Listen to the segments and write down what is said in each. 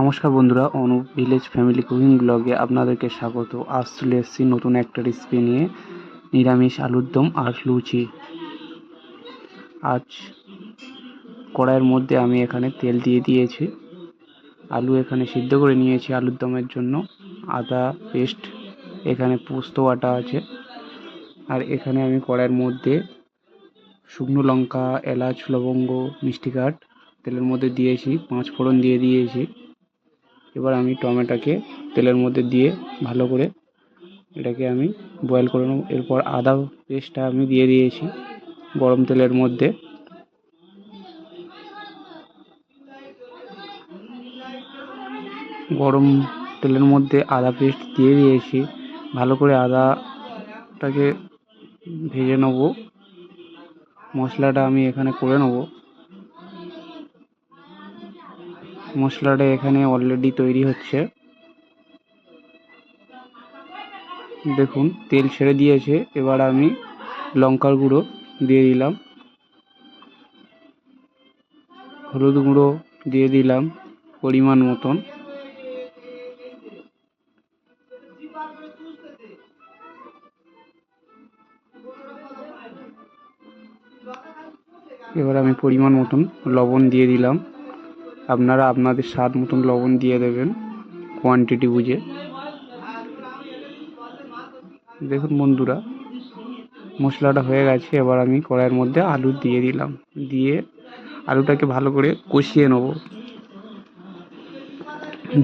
নমস্কার বন্ধুরা Anup village family cooking ব্লগে আপনাদেরকে স্বাগত। আজ চলে এসেছি নতুন একটা রেসিপি নিয়ে, নিরামিষ আলুর দম আর লুচি। আজ কড়াইয়ের মধ্যে আমি এখানে তেল দিয়ে দিয়েছি। আলু এখানে সিদ্ধ করে নিয়েছি আলুর দমের জন্য। আদা পেস্ট, এখানে পোস্ত আটা আছে। আর এখানে আমি কড়াইয়ের মধ্যে শুকনো লঙ্কা, এলাচ, লবঙ্গ, মিষ্টি কাঠ, তেলের মধ্যে দিয়েছি পাঁচ ফোড়ন দিয়ে দিয়েছি। এবার আমি টমেটোকে তেলের মধ্যে দিয়ে ভালো করে এটাকে আমি বয়েল করে নেব। এরপর আদা পেস্টটা আমি দিয়ে দিয়েছি গরম তেলের মধ্যে। গরম তেলের মধ্যে আদা পেস্ট দিয়ে দিয়েছি। ভালো করে আদাটাকে ভেজে নেব। মশলাটা আমি এখানে করে নেব। মশলাটা এখানে অলরেডি তৈরি হচ্ছে। দেখুন, তেল ছেড়ে দিয়েছে, এবার আমি লঙ্কার গুঁড়ো দিয়ে দিলাম। হলুদ গুঁড়ো দিয়ে দিলাম পরিমাণ মতন। এবার আমি পরিমাণ মতন লবণ দিয়ে দিলাম। আপনারা আপনাদের স্বাদ মতন লবণ দিয়ে দেবেন কোয়ান্টিটি বুঝে। দেখুন বন্ধুরা, মশলাটা হয়ে গেছে, এবার আমি কড়াইয়ের মধ্যে আলু দিয়ে দিলাম। দিয়ে আলুটাকে ভালো করে কষিয়ে নেব।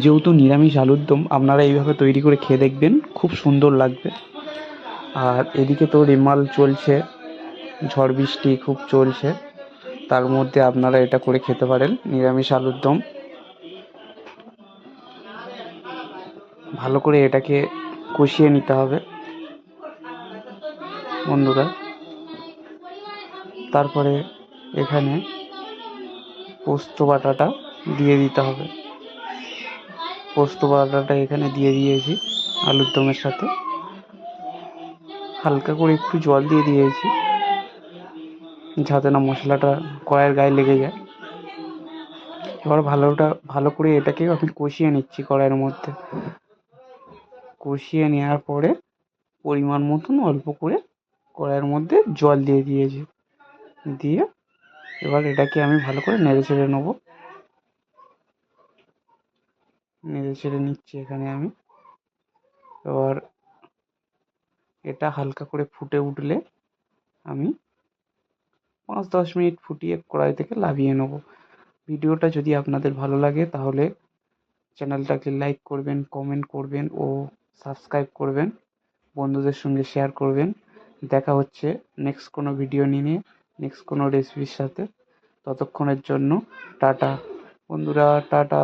যেহেতু নিরামিষ আলুর দম, আপনারা এইভাবে তৈরি করে খেয়ে দেখবেন, খুব সুন্দর লাগবে। আর এদিকে তো রেমাল চলছে, ঝড় বৃষ্টি খুব চলছে। তার মধ্যে আপনারা এটা করে খেতে পারেন, নিরামিষ আলুর দম। ভালো করে এটাকে কষিয়ে নিতে হবে, বন্ধুরা। তারপরে এখানে পোস্ত বাটাটা দিয়ে দিতে হবে। পোস্ত বাটাটা এখানে দিয়ে দিয়েছি আলুর দমের সাথে। হালকা করে একটু জল দিয়ে দিয়েছি। যাতে না মশলাটা কড়াইয়ের গায়ে লেগে যায়। এবার ভালোটা, ভালো করে এটাকে আমি কষিয়ে নিচ্ছি কড়াইয়ের মধ্যে। কষিয়ে নেওয়ার পরে পরিমাণ মতন অল্প করে কড়াইয়ের মধ্যে জল দিয়ে দিয়েছি। দিয়ে এবার এটাকে আমি ভালো করে নেড়ে ছেড়ে নেব। নেড়ে ছেড়ে নিচ্ছি এখানে আমি। এবার এটা হালকা করে ফুটে উঠলে আমি পাঁচ দশ মিনিট ফুটিয়ে কড়াই থেকে নামিয়ে নেব। ভিডিওটা যদি আপনাদের ভালো লাগে তাহলে চ্যানেলটাকে লাইক করবেন কমেন্ট করবেন ও সাবস্ক্রাইব করবেন, বন্ধুদের সঙ্গে শেয়ার করবেন। দেখা হচ্ছে নেক্সট কোনো ভিডিও নিয়ে নেক্সট কোনো রেসিপির সাথে। ততক্ষণের জন্য টাটা। বন্ধুরা, টাটা।